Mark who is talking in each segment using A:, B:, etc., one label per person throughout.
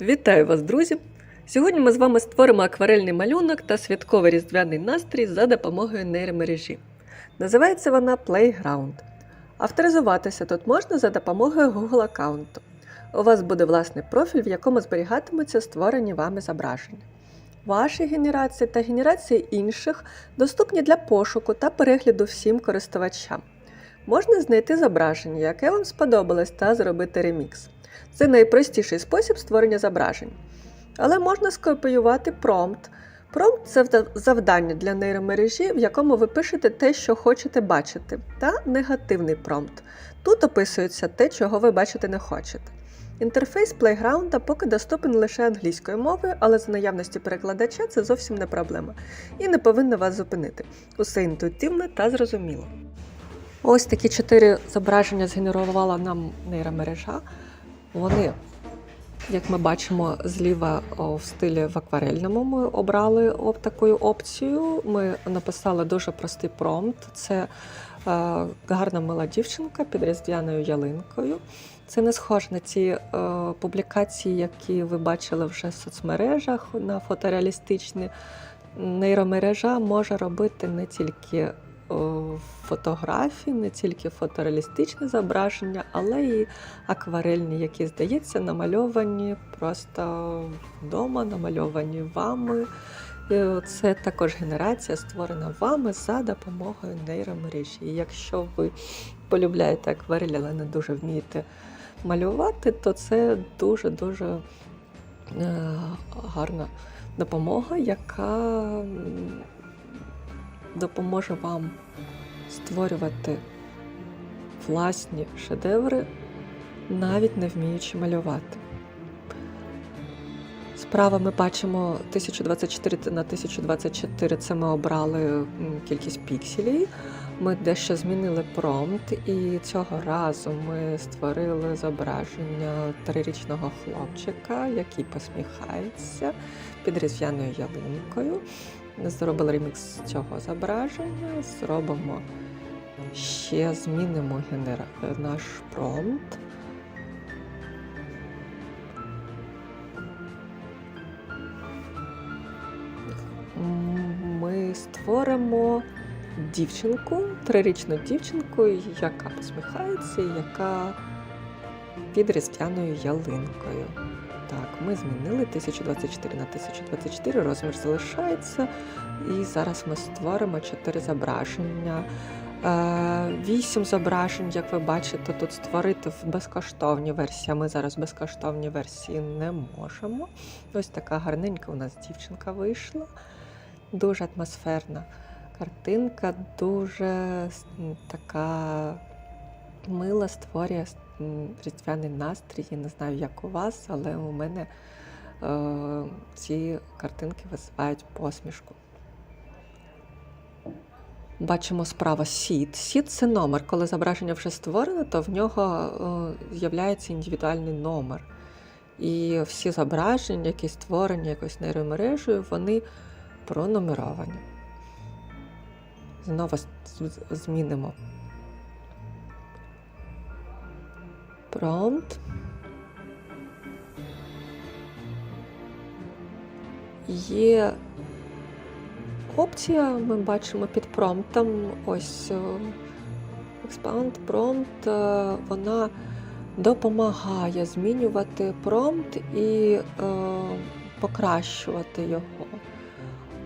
A: Вітаю вас, друзі! Сьогодні ми з вами створимо акварельний малюнок та святковий різдвяний настрій за допомогою нейромережі. Називається вона Playground. Авторизуватися тут можна за допомогою Google аккаунту. У вас буде власний профіль, в якому зберігатимуться створені вами зображення. Ваші генерації та генерації інших доступні для пошуку та перегляду всім користувачам. Можна знайти зображення, яке вам сподобалось, та зробити ремікс. Це найпростіший спосіб створення зображень. Але можна скопіювати промпт. Промпт це завдання для нейромережі, в якому ви пишете те, що хочете бачити, та негативний промпт. Тут описується те, чого ви бачити не хочете. Інтерфейс Playground поки доступен лише англійською мовою, але за наявності перекладача це зовсім не проблема і не повинно вас зупинити. Усе інтуїтивно та зрозуміло. Ось такі чотири зображення згенерувала нам нейромережа. Вони, як ми бачимо, зліва в стилі в акварельному ми обрали таку опцію. Ми написали дуже простий промпт. Це е, гарна мила дівчинка під різдвяною ялинкою. Це не схоже на ті е, публікації, які ви бачили вже в соцмережах на фотореалістичні. Нейромережа може робити не тільки е, фотографії, не тільки фотореалістичні зображення, але й акварельні, які, здається, намальовані просто вдома, намальовані вами. Це також генерація, створена вами за допомогою нейромережі. І якщо ви полюбляєте акварель, але не дуже вмієте малювати, то це дуже-дуже е, гарна допомога, яка допоможе вам створювати власні шедеври, навіть не вміючи малювати. Справа ми бачимо 1024 на 1024 це ми обрали кількість пікселів. Ми дещо змінили промпт, і цього разу ми створили зображення трирічного хлопчика, який посміхається під різдвяною ялинкою. Зробили ремікс цього зображення, зробимо ще змінимо генера... наш промпт. Ми створимо дівчинку, трирічну дівчинку, яка посміхається, яка під різдвяною ялинкою. Так, ми змінили 1024 на 1024, розмір залишається. І зараз ми створимо 4 зображення. Е, Вісім зображень, як ви бачите, тут створити в безкоштовній версії. Ми зараз в безкоштовній версії не можемо. Ось така гарненька у нас дівчинка вийшла. Дуже атмосферна картинка, дуже така мила, створює різдвяний настрій. Я не знаю, як у вас, але у мене е, ці картинки визивають посмішку. Бачимо справа сіт. Сіт це номер. Коли зображення вже створено, то в нього е, з'являється індивідуальний номер. І всі зображення, які створені якоюсь нейромережею, вони пронумеровані. Знову змінимо промпт. Є опція, ми бачимо під промптом. Ось е, Expand Prompt, е, вона допомагає змінювати промпт і е, покращувати його.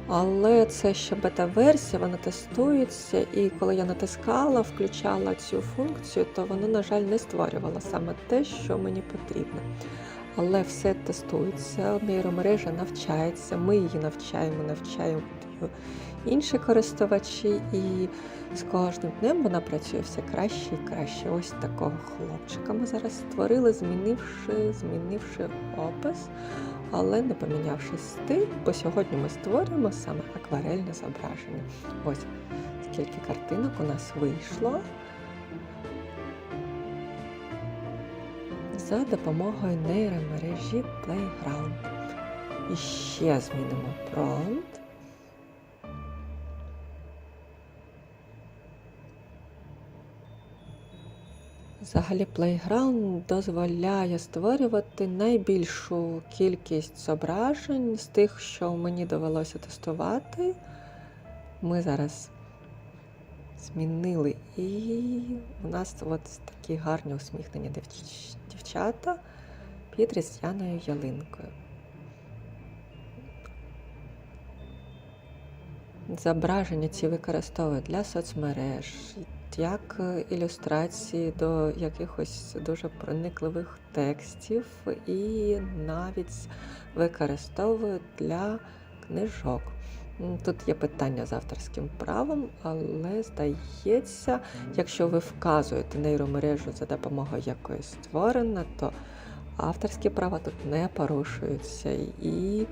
A: Але це ще бета-версія, вона тестується, і коли я натискала, включала цю функцію, то воно, на жаль, не створювало саме те, що мені потрібно. Але все тестується, нейромережа навчається, ми її навчаємо, навчаємо інші користувачі, і з кожним днем вона працює все краще і краще. Ось такого хлопчика ми зараз створили, змінивши, змінивши опис, але не помінявши стиль, бо сьогодні ми створюємо саме акварельне зображення. Ось скільки картинок у нас вийшло. За допомогою нейромережі Playground. І ще змінимо промпт. Взагалі, Playground дозволяє створювати найбільшу кількість зображень з тих, що мені довелося тестувати. Ми зараз змінили, і у нас от такі гарні усміхнені дівчата під різдвяною ялинкою. Зображення ці використовують для соцмереж, як е, ілюстрації до якихось дуже проникливих текстів, і навіть використовують для книжок. Тут є питання з авторським правом, але здається, якщо ви вказуєте нейромережу за допомогою якоїсь створена, то авторські права тут не порушуються. І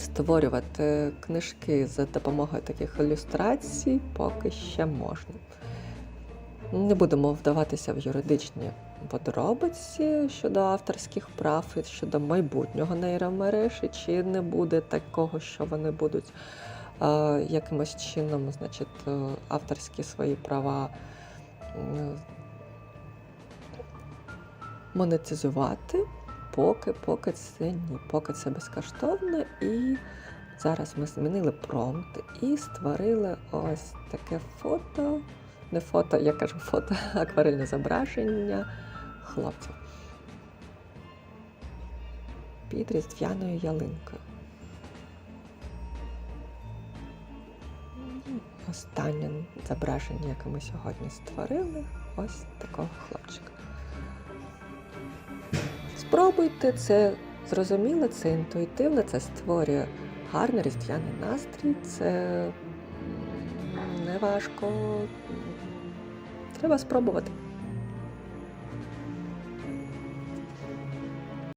A: створювати книжки за допомогою таких ілюстрацій поки ще можна. Не будемо вдаватися в юридичні подробиці щодо авторських прав і щодо майбутнього нейромережі, чи не буде такого, що вони будуть е, якимось чином, значить, е, авторські свої права монетизувати. Поки, поки це ні, поки це безкоштовно. І зараз ми змінили промпт і створили ось таке фото. Не фото, я кажу фото, акварельне зображення хлопців під різдвяною ялинкою. Останнє зображення, яке ми сьогодні створили, ось такого хлопчика. Спробуйте це зрозуміло, це інтуїтивно, це створює гарний різдвяний настрій, це не важко. Треба спробувати.